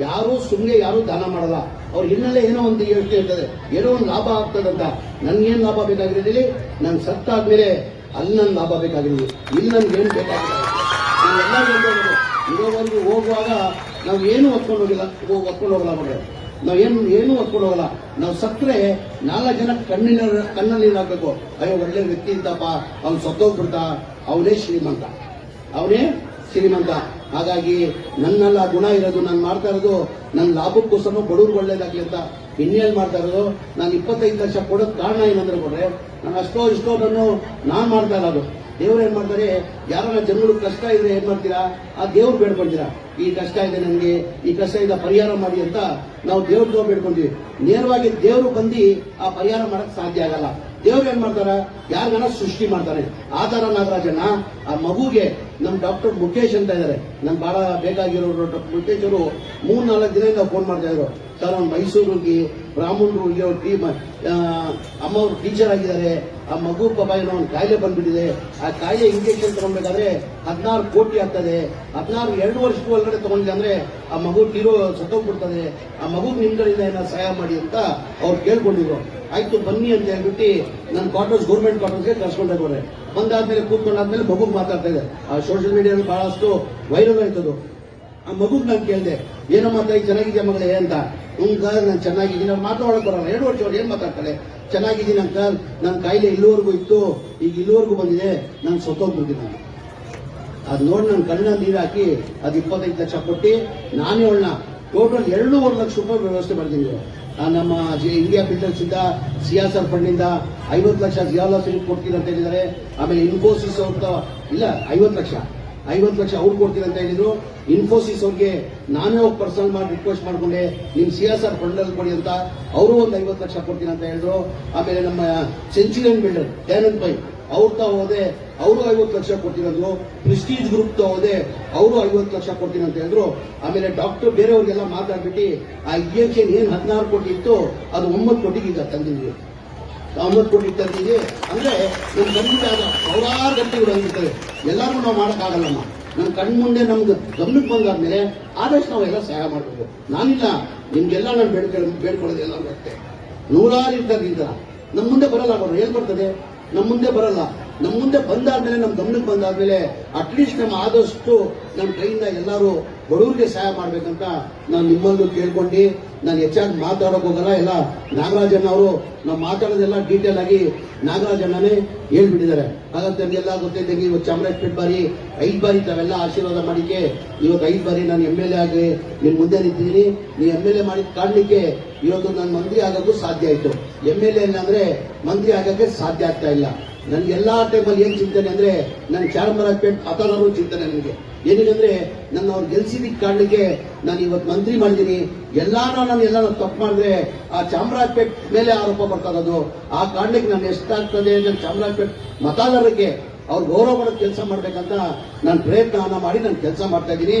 ಯಾರು ಸುಮ್ಮನೆ ಯಾರು ದಾನ ಮಾಡಲ್ಲ. ಅವ್ರ ಹಿನ್ನೆಲೆ ಏನೋ ಒಂದು ಯೋಚನೆ ಇರ್ತದೆ. ಏನೋ ಒಂದು ಲಾಭ ಆಗ್ತದಂತ ನನ್ಗೇನು ಲಾಭ ಬೇಕಾಗಿರೋದಿಲ್ಲ ನಾನು ಸತ್ತಾದ್ಮೇಲೆ ಅಲ್ಲಿ ನನ್ನ ಲಾಭ ಬೇಕಾಗಿರಲಿ ಇಲ್ಲಿ ನನ್ಗೆ ಏನು ಬೇಕಾಗಿಲ್ಲ. ಇರೋವರೆಗೂ ಹೋಗುವಾಗ ನಾವು ಏನು ಹೊತ್ಕೊಂಡು ಹೋಗಿಲ್ಲ. ಹೊತ್ಕೊಂಡು ಹೋಗಲ್ಲ ಮಾಡ್ರೆ ನಾವು ಏನು ಏನು ಹೊತ್ಕೊಂಡು ಹೋಗಲ್ಲ. ನಾವು ಸತ್ತರೆ ನಾಲ್ಕು ಜನ ಕಣ್ಣಿನ, ಕಣ್ಣಲ್ಲಿ ಹಾಕ್ಬೇಕು ಅಯ್ಯೋ, ಒಳ್ಳೆ ವ್ಯಕ್ತಿ ಇದ್ದಪ್ಪ ಅವ್ನು ಸತ್ತೋಗ್ಬಿಡ್ತಾ. ಅವನೇ ಶ್ರೀಮಂತ. ಅವನೇ ಶ್ರೀಮಂತ. ಹಾಗಾಗಿ ನನ್ನೆಲ್ಲ ಗುಣ ಇರೋದು, ನಾನು ಮಾಡ್ತಾ ಇರೋದು ನನ್ನ ಲಾಭಕ್ಕೋಸ್ಕರ ಬಡವ್ರಿಗೆ ಒಳ್ಳೇದಾಗ್ಲಿ ಅಂತ ಇನ್ನೇನು ಮಾಡ್ತಾ ಇರೋದು? ನಾನು ಇಪ್ಪತ್ತೈದು ಲಕ್ಷ ಕೊಡೋದು ಕಾರಣ ಏನಂದ್ರೆ ಕೊಡ್ರೆ ನಾನು ಅಷ್ಟೋ ಇಷ್ಟೋ ನಾನು ನಾನು ಮಾಡ್ತಾ ಇರೋದು. ದೇವ್ರು ಏನ್ ಮಾಡ್ತಾರೆ? ಯಾರನ್ನ ಜನಗಳು ಕಷ್ಟ ಇದ್ರೆ ಏನ್ ಮಾಡ್ತೀರಾ? ಆ ದೇವ್ರು ಬೇಡ್ಕೊಂತೀರಾ? ಈ ಕಷ್ಟ ಇದೆ ನನಗೆ, ಈ ಕಷ್ಟ ಇದ್ದ ಪರಿಹಾರ ಮಾಡಿ ಅಂತ ನಾವು ದೇವ್ರ ಬೇಡ್ಕೊಂತೀವಿ. ನೇರವಾಗಿ ದೇವ್ರು ಬಂದು ಆ ಪರಿಹಾರ ಮಾಡಕ್ ಸಾಧ್ಯ ಆಗಲ್ಲ. ದೇವ್ರು ಏನ್ ಮಾಡ್ತಾರ? ಯಾರಿಗನ ಸೃಷ್ಟಿ ಮಾಡ್ತಾರೆ. ಆ ತರ ನಾಗರಾಜಣ್ಣ ಆ ಮಗುಗೆ ನಮ್ ಡಾಕ್ಟರ್ ಮುಖೇಶ್ ಅಂತ ಇದಾರೆ. ನನ್ ಬಹಳ ಬೇಕಾಗಿರೋ ಡಾಕ್ಟರ್ ಮುಖೇಶ್ ಅವರು ಮೂರ್ ನಾಲ್ಕು ದಿನದಿಂದ ಫೋನ್ ಮಾಡ್ತಾ ಇದ್ರು. ಸರ್ ಹೋಗಿ ಬ್ರಾಹ್ಮಣರು ಇಲ್ಲಿ ಅವ್ರ ಟೀಮ್ ಅಮ್ಮ ಅವ್ರು ಟೀಚರ್ ಆಗಿದ್ದಾರೆ. ಆ ಮಗು ಪಾಪ ಏನೋ ಒಂದು ಕಾಯಿಲೆ ಬಂದ್ಬಿಟ್ಟಿದೆ. ಆ ಕಾಯಿಲೆ ಇಂಜೆಕ್ಷನ್ ತಗೊಳ್ಬೇಕಾದ್ರೆ ಹದಿನಾರು ಕೋಟಿ ಆಗ್ತದೆ. ಹದಿನಾರು, ಎರಡು ವರ್ಷದ ಒಳಗಡೆ ತಗೊಂಡಿದೆ ಅಂದ್ರೆ ಆ ಮಗು ತೀರೋ ಸತ್ತೋಗ್ಬಿಡ್ತದೆ. ಆ ಮಗು ನಿಮ್ಗಳಿಂದ ಏನೋ ಸಹಾಯ ಮಾಡಿ ಅಂತ ಅವ್ರು ಕೇಳ್ಕೊಂಡಿದ್ರು. ಆಯ್ತು, ಬನ್ನಿ ಅಂತ ಹೇಳ್ಬಿಟ್ಟು ನನ್ನ ಕ್ವಾರ್ಟರ್ಸ್ ಗೌರ್ಮೆಂಟ್ ಕ್ವಾರ್ಟರ್ಸ್ಗೆ ಕರ್ಸ್ಕೊಂಡೆ ಹೋದ್ರೆ ಬಂದಾದ್ಮೇಲೆ ಕೂತ್ಕೊಂಡಾದ್ಮೇಲೆ ಮಗು ಮಾತಾಡ್ತಾ ಇದೆ. ಆ ಸೋಷಿಯಲ್ ಮೀಡಿಯಾದಲ್ಲಿ ಬಹಳಷ್ಟು ವೈರಲ್ ಆಯ್ತದು. ಆ ಮಗುಗ್ ನಾನು ಕೇಳಿದೆ, ಏನಮ್ಮ ತಾಯಿ ಚೆನ್ನಾಗಿದ್ಯಾ ಮಗಳೇ ಅಂತ. ಹಂಗ ನಾನು ಚೆನ್ನಾಗಿದ್ದೀನಿ, ಅವ್ರು ಮಾತಾಡೋಕೆ ಬರಲ್ಲ. ಎರಡು ವರ್ಷ ಏನ್ ಮಾತಾಡ್ತಾರೆ? ಚೆನ್ನಾಗಿದ್ದೀನಿ ಅಂಕಲ್ ನನ್ನ ಕಾಯಿಲೆ ಇಲ್ಲಿವರೆಗೂ ಇತ್ತು, ಈಗ ಇಲ್ಲಿವರೆಗೂ ಬಂದಿದೆ, ನಾನು ಸತ್ತೋಗ್ಬಿಡ್ತೀನಿ ನಾನು ಅದ್ ನೋಡಿ ನನ್ನ ಕಣ್ಣ ನೀರು ಹಾಕಿ ಅದು ಇಪ್ಪತ್ತೈದು ಲಕ್ಷ ಕೊಟ್ಟು ನಾನೇ ಅವಳನ್ನ ಟೋಟಲ್ ಎರಡೂವರೆ ಲಕ್ಷ ರೂಪಾಯಿ ವ್ಯವಸ್ಥೆ ಮಾಡಿದ್ದೀನಿ ನಮ್ಮ ಇಂಡಿಯಾ ಬಿಲ್ಡರ್ಸ್ ಇಂದ ಸಿಯಾಸರ್ ಫಂಡ್ ಇಂದ ಐವತ್ತು ಲಕ್ಷ ಜಿಯಾಲಜಿ ಕೊಡ್ತೀನಿ ಅಂತ ಹೇಳಿದ್ದಾರೆ. ಆಮೇಲೆ ಇನ್ಫೋಸಿಸ್ ಅಂತ ಇಲ್ಲ, ಐವತ್ತು ಲಕ್ಷ. ಐವತ್ತು ಲಕ್ಷ ಅವ್ರು ಕೊಡ್ತೀನಿ ಅಂತ ಹೇಳಿದ್ರು. ಇನ್ಫೋಸಿಸ್ ಅವ್ರಿಗೆ ನಾನೇ ಹೋಗಿ ಪರ್ಸನಲ್ ಮಾಡಿ ರಿಕ್ವೆಸ್ಟ್ ಮಾಡಿಕೊಂಡೆ ನಿಮ್ಮ ಸಿ ಎಸ್ ಆರ್ ಫಂಡಲ್ಲಿ ಕೊಡಿ ಅಂತ ಅವರು ಒಂದು ಐವತ್ತು ಲಕ್ಷ ಕೊಡ್ತೀನಿ ಅಂತ ಹೇಳಿದ್ರು. ಆಮೇಲೆ ನಮ್ಮ ಸೆಂಚುರಿಯನ್ ಬಿಲ್ಡರ್ ದಯಾನಂದ್ ಪೈ ಅವ್ರ ತಾ ಹೋದೆ ಅವರು ಐವತ್ತು ಲಕ್ಷ ಕೊಡ್ತೀರಂದ್ರು ಪ್ರಿಸ್ಟೀಜ್ ಗ್ರೂಪ್ ಹೋದೆ ಅವರು ಐವತ್ತು ಲಕ್ಷ ಕೊಡ್ತೀನಿ ಅಂತ ಹೇಳಿದ್ರು. ಆಮೇಲೆ ಡಾಕ್ಟರ್ ಬೇರೆಯವ್ರಿಗೆಲ್ಲ ಮಾತಾಡ್ಬಿಟ್ಟು, ಆ ಇಂಜೆಕ್ಷನ್ ಏನು ಹದಿನಾರು ಕೋಟಿ ಇತ್ತು ಅದು ಒಂಬತ್ತು ಕೋಟಿಗೆ ಈಗ ತಂದಿದ್ವಿ ಒಂಬತ್ತು ಕೋಟಿ ತಂದಿದ್ವಿ ಅಂದ್ರೆ ನಮ್ಮ ಗಮನಕ್ಕೆ ಆದ ಸಾವಿರಾರು ಗಂಟೆಗಳು ಹಂಗಿರ್ತವೆ ಎಲ್ಲರೂ ನಾವು ಮಾಡೋಕ್ಕಾಗಲ್ಲಮ್ಮ. ನನ್ನ ಕಣ್ಮುಂದೆ ನಮ್ಗೆ ಗಮನಕ್ಕೆ ಬಂದಾದ್ಮೇಲೆ ಆದಷ್ಟು ನಾವು ಎಲ್ಲ ಸಹಾಯ ಮಾಡಬೇಕು. ನಾನಿಲ್ಲ, ನಿಮ್ಗೆಲ್ಲ ನಾನು ಬೇಡ್ಕೊಳ್ಳ ಬೇಡ್ಕೊಳ್ಳೋದು ಎಲ್ಲ ಬರುತ್ತೆ ನೂರಾರು ಇರ್ತಾರೆ ಈ ನಮ್ಮ ಮುಂದೆ ಬರಲ್ಲ ಅವರು. ಏನು ಬರ್ತದೆ? ನಮ್ಮ ಮುಂದೆ ಬರಲ್ಲ. ನಮ್ಮ ಮುಂದೆ ಬಂದಾದ್ಮೇಲೆ ನಮ್ಮ ಗಮನಕ್ಕೆ ಬಂದಾದ್ಮೇಲೆ ಅಟ್ಲೀಸ್ಟ್ ನಮ್ಮ ಆದಷ್ಟು ನಮ್ಮ ಕೈಯಿಂದ ಎಲ್ಲರೂ ಬಡವರಿಗೆ ಸಹಾಯ ಮಾಡಬೇಕಂತ ನಾನು ನಿಮ್ಮಲ್ಲೂ ಕೇಳ್ಕೊಂಡು ನಾನು ಹೆಚ್ಚಾಗಿ ಮಾತಾಡೋಕೆ ಹೋಗಲ್ಲ. ಎಲ್ಲ ನಾಗರಾಜಣ್ಣ ಅವರು ನಾವು ಮಾತಾಡೋದೆಲ್ಲ ಡೀಟೇಲ್ ಆಗಿ ನಾಗರಾಜಣ್ಣನೇ ಹೇಳ್ಬಿಟ್ಟಿದ್ದಾರೆ. ಹಾಗಂತ ನಮಗೆಲ್ಲ ಗೊತ್ತಿದ್ದಂಗೆ ಇವತ್ತು ಚಾಮರಾಜಪೇಟೆ ಬಾರಿ ಐದು ಬಾರಿ ತಾವೆಲ್ಲ ಆಶೀರ್ವಾದ ಮಾಡಿಕೆ. ಇವತ್ತು ಐದು ಬಾರಿ ನಾನು ಎಂ ಎಲ್ ಎ ಆಗಿ ನಿಮ್ಮ ಮುಂದೆ ನಿಂತಿದ್ದೀನಿ. ನೀವು ಎಂ ಎಲ್ ಎ ಮಾಡಿದ ಕಾಣಲಿಕ್ಕೆ ಇವತ್ತು ನಾನು ಮಂತ್ರಿ ಆಗೋಕ್ಕೂ ಸಾಧ್ಯ ಆಯಿತು. ಎಂ ಎಲ್ ಎ ಅಂದರೆ ಮಂತ್ರಿ ಆಗೋಕ್ಕೆ ಸಾಧ್ಯ ಆಗ್ತಾ ಇಲ್ಲ. ನನ್ಗೆ ಎಲ್ಲಾ ಟೈಮಲ್ಲಿ ಏನು ಚಿಂತನೆ ಅಂದರೆ ನನ್ನ ಚಾಮರಾಜಪೇಟೆ ಮತದಾರರು ಚಿಂತನೆ ನನಗೆ. ಏನಿದೆ ನನ್ನ ಅವ್ರು ಗೆಲ್ಸಿದ ಕಾರಣಕ್ಕೆ ನಾನು ಇವತ್ತು ಮಂತ್ರಿ ಮಾಡಿದ್ದೀನಿ ಎಲ್ಲಾನು ನಾನು ಎಲ್ಲ ತಪ್ಪು ಮಾಡಿದ್ರೆ ಆ ಚಾಮರಾಜಪೇಟೆ ಮೇಲೆ ಆರೋಪ ಬರ್ತಾ ಇರೋದು. ಆ ಕಾರಣಕ್ಕೆ ನಾನು ಎಷ್ಟಾಗ್ತದೆ ನನ್ನ ಚಾಮರಾಜಪೇಟೆ ಮತದಾರರಿಗೆ ಅವ್ರು ಗೌರವ ಮಾಡೋದು ಕೆಲಸ ಮಾಡಬೇಕಂತ ನಾನು ಪ್ರಯತ್ನವನ್ನು ಮಾಡಿ ನಾನು ಕೆಲಸ ಮಾಡ್ತಾ ಇದ್ದೀನಿ.